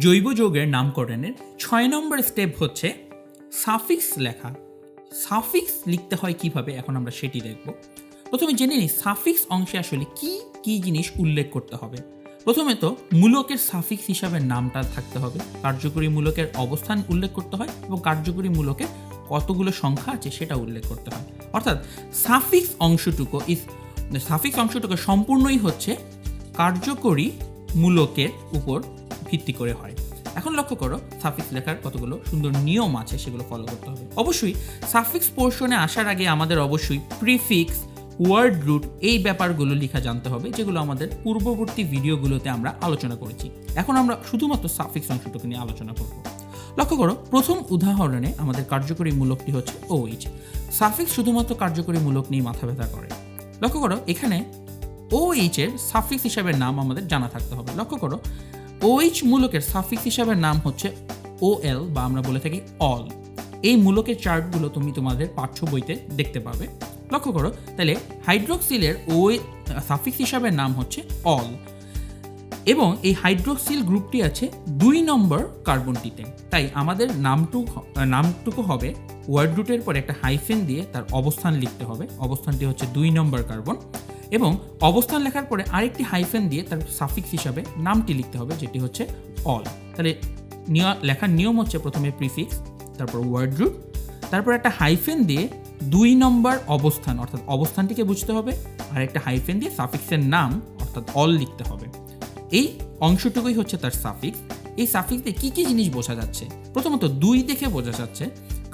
জৈব যৌগের নামকরণের ছয় নম্বর স্টেপ হচ্ছে সাফিক্স লেখা। সাফিক্স লিখতে হয় কীভাবে? এখন আমরা সেটি দেখব। প্রথমে জেনে নিই সাফিক্স অংশে আসলে কি কি জিনিস উল্লেখ করতে হবে। প্রথমে তো মূলকের সাফিক্স হিসাবে নামটা থাকতে হবে। কার্যকরী মূলকের অবস্থান উল্লেখ করতে হয় এবং কার্যকরী মূলকের কতগুলো সংখ্যা আছে সেটা উল্লেখ করতে হয়। অর্থাৎ সাফিক্স অংশটুকু ইস সাফিক্স অংশটুকু সম্পূর্ণই হচ্ছে কার্যকরী মূলকের উপর ভিত্তি করে হয়। এখন লক্ষ্য করো, সাফিক্স লেখার কতগুলো সুন্দর নিয়ম আছে সেগুলো ফলো করতে হবে। অবশ্যই সাফিক্স পোর্শনে আসার আগে আমাদের অবশ্যই প্রিফিক্স ওয়ার্ড রুট এই ব্যাপারগুলো লেখা জানতে হবে, যেগুলো আমাদের পূর্ববর্তী ভিডিওগুলোতে আমরা আলোচনা করেছি। এখন আমরা শুধুমাত্র সাফিক্স অংশটুকু নিয়ে আলোচনা করব। লক্ষ্য করো, প্রথম উদাহরণে আমাদের কার্যকরী মূলকটি হচ্ছে ওইচ সাফিক্স শুধুমাত্র কার্যকরী মূলক নিয়ে মাথা ব্যথা করে। লক্ষ্য করো, এখানে OH এর সাফিক্স হিসাবে নাম আমাদের জানা থাকতে হবে। লক্ষ্য করো OH মূলকের সাফিক্স হিসাবে নাম হচ্ছে OL বা আমরা বলে থাকি অল এই মূলকের চার্টগুলো তুমি তোমাদের পাঠ্য বইতে দেখতে পাবে। লক্ষ্য করো, তাহলে হাইড্রোক্সিলের ও সাফিক্স হিসাবে নাম হচ্ছে অল এবং এই হাইড্রোক্সিল গ্রুপটি আছে দুই নম্বর কার্বনটিতে। তাই আমাদের নামটুকু নামটুকু হবে ওয়ার্ড রুটের পরে একটা হাইফেন দিয়ে তার অবস্থান লিখতে হবে। অবস্থানটি হচ্ছে দুই নম্বর কার্বন। এবং অবস্থান লেখার পরে আরেকটি হাইফেন দিয়ে তার সাফিক্স হিসাবে নামটি লিখতে হবে, যেটি হচ্ছে অল তাহলে লেখার নিয়ম হচ্ছে প্রথমে প্রিফিক্স তারপর ওয়ার্ড রুট তারপর একটা হাইফেন দিয়ে দুই নম্বর অবস্থান, অর্থাৎ অবস্থানটিকে বুঝতে হবে, আর একটা হাইফেন দিয়ে সাফিক্সের নাম, অর্থাৎ অল লিখতে হবে। এই অংশটুকুই হচ্ছে তার সাফিক্স এই সাফিক্স দিয়ে কী কী জিনিস বোঝা যাচ্ছে? প্রথমত দুই দেখে বোঝা যাচ্ছে,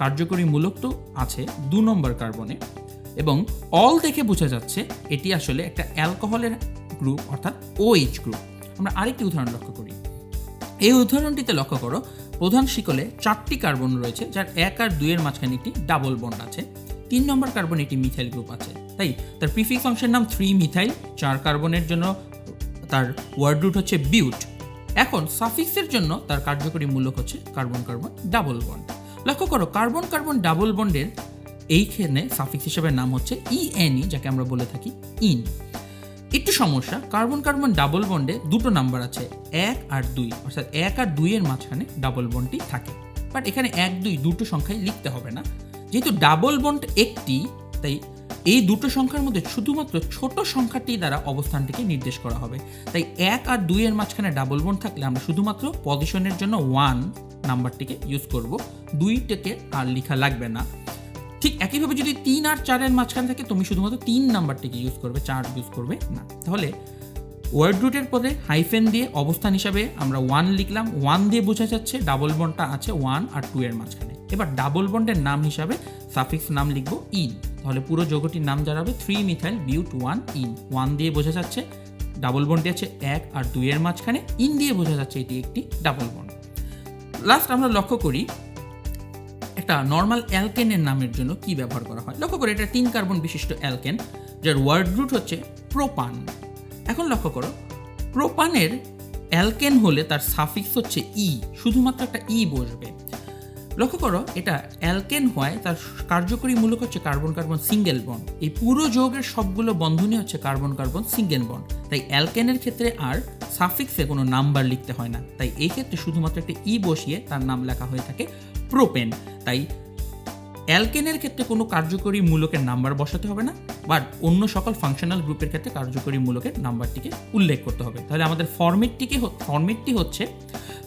কার্যকরী মূলক তো আছে, দু নম্বর কার্বনে এবং অল দেখে বোঝা যাচ্ছে এটি আসলে একটা অ্যালকোহলের গ্রুপ অর্থাৎ ওএইচ গ্রুপ আমরা আরেকটি উদাহরণ লক্ষ্য করি। এই উদাহরণটিতে লক্ষ্য করো, প্রধান শিকলে চারটি কার্বন রয়েছে, যার এক আর দুইয়ের মাঝখানে একটি ডাবল বন্ড আছে। তিন নম্বর কার্বন একটি মিথাইল গ্রুপ আছে। তাই তার প্রিফিক্স অংশের নাম থ্রি মিথাইল চার কার্বনের জন্য তার ওয়ার্ড রুট হচ্ছে বিউট এখন সাফিক্সের জন্য তার কার্যকরী মূলক হচ্ছে কার্বন কার্বন ডাবল বন্ড লক্ষ্য করো কার্বন কার্বন ডাবল বন্ডের এইখানে সাফিক্স হিসেবে নাম হচ্ছে ইএনই যাকে আমরা বলে থাকি ইন একটু সমস্যা কার্বন কার্বন ডাবল বন্ডে দুটো নাম্বার আছে, এক আর দুই। অর্থাৎ এক আর দুইয়ের মাঝখানে ডাবল বন্ডটি থাকে। বাট এখানে এক, দুই দুটো সংখ্যায় লিখতে হবে না। যেহেতু ডাবল বন্ড একটি, তাই এই দুটো সংখ্যার মধ্যে শুধুমাত্র ছোট সংখ্যাটি দ্বারা অবস্থানটিকে নির্দেশ করা হবে। তাই এক আর দুইয়ের মাঝখানে ডাবল বন্ড থাকলে আমরা শুধুমাত্র পজিশনের জন্য ওয়ান নাম্বারটিকে ইউজ করব। দুইটাকে আর লেখা লাগবে না। ঠিক একইভাবে যদি তিন আর চারের মাঝখানে থাকে তুমি শুধুমাত্র তিন নাম্বারটিকে ইউজ করবে, চার ইউজ করবে, না। তাহলে ওয়ার্ড রুটের পদে হাইফেন দিয়ে অবস্থান হিসাবে আমরা ওয়ান লিখলাম ওয়ান দিয়ে বোঝা যাচ্ছে ডাবল বন্ডটা আছে ওয়ান আর টু এর মাঝখানে। এবার ডাবল বন্ডের নাম হিসাবে সাফিক্স নাম লিখব ইন তাহলে পুরো যৌগটির নাম দাঁড়াবে three methyl but one yne one দিয়ে বোঝা যাচ্ছে ডাবল বন্ডটি আছে এক আর দুইয়ের মাঝখানে ইন দিয়ে বোঝা যাচ্ছে এটি একটি ডাবল বন্ড লাস্ট আমরা লক্ষ্য করি একটা নর্মাল অ্যালকেনের নামের জন্য কি ব্যবহার করা হয়? লক্ষ্য করে, এটা তিন কার্বন বিশিষ্ট অ্যালকেন যার ওয়ার্ড রুট হচ্ছে প্রোপান এখন লক্ষ্য করো প্রোপানের অ্যালকেন হলে তার সাফিক্স হচ্ছে ই শুধুমাত্র একটা ই বসবে। লক্ষ্য করো, এটা অ্যালকেন হয়, তার কার্যকরী মূলক হচ্ছে কার্বন কার্বন সিঙ্গেল বন্ড এই পুরো যৌগের সবগুলো বন্ধনই হচ্ছে কার্বন কার্বন সিঙ্গেল বন্ড তাই অ্যালকেনের ক্ষেত্রে আর সাফিক্সে কোনো নাম্বার লিখতে হয় না। তাই এই ক্ষেত্রে শুধুমাত্র একটা ই বসিয়ে তার নাম লেখা হয়ে থাকে প্রোপেন তাই অ্যালকেনের ক্ষেত্রে কোনো কার্যকরী মূলকের নাম্বার বসাতে হবে না বাট অন্য সকল ফাংশনাল গ্রুপের ক্ষেত্রে কার্যকরী মূলকের নাম্বারটিকে উল্লেখ করতে হবে। তাহলে আমাদের ফরম্যাটটিকে ফরম্যাটটি হচ্ছে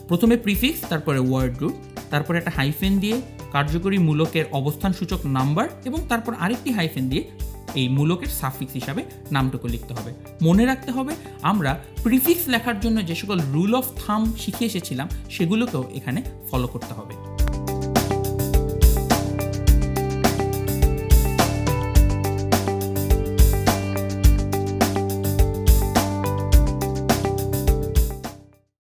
প্রথমে প্রিফিক্স তারপরে ওয়ার্ড রুট তারপরে একটা হাইফেন দিয়ে কার্যকরী মূলকের অবস্থান সূচক নাম্বার, এবং তারপর আরেকটি হাইফেন দিয়ে এই মূলকের সাফিক্স হিসাবে নামটুকু লিখতে হবে। মনে রাখতে হবে, আমরা প্রিফিক্স লেখার জন্য যে সকল রুল অফ থাম শিখে এসেছিলাম, সেগুলোকেও এখানে ফলো করতে হবে।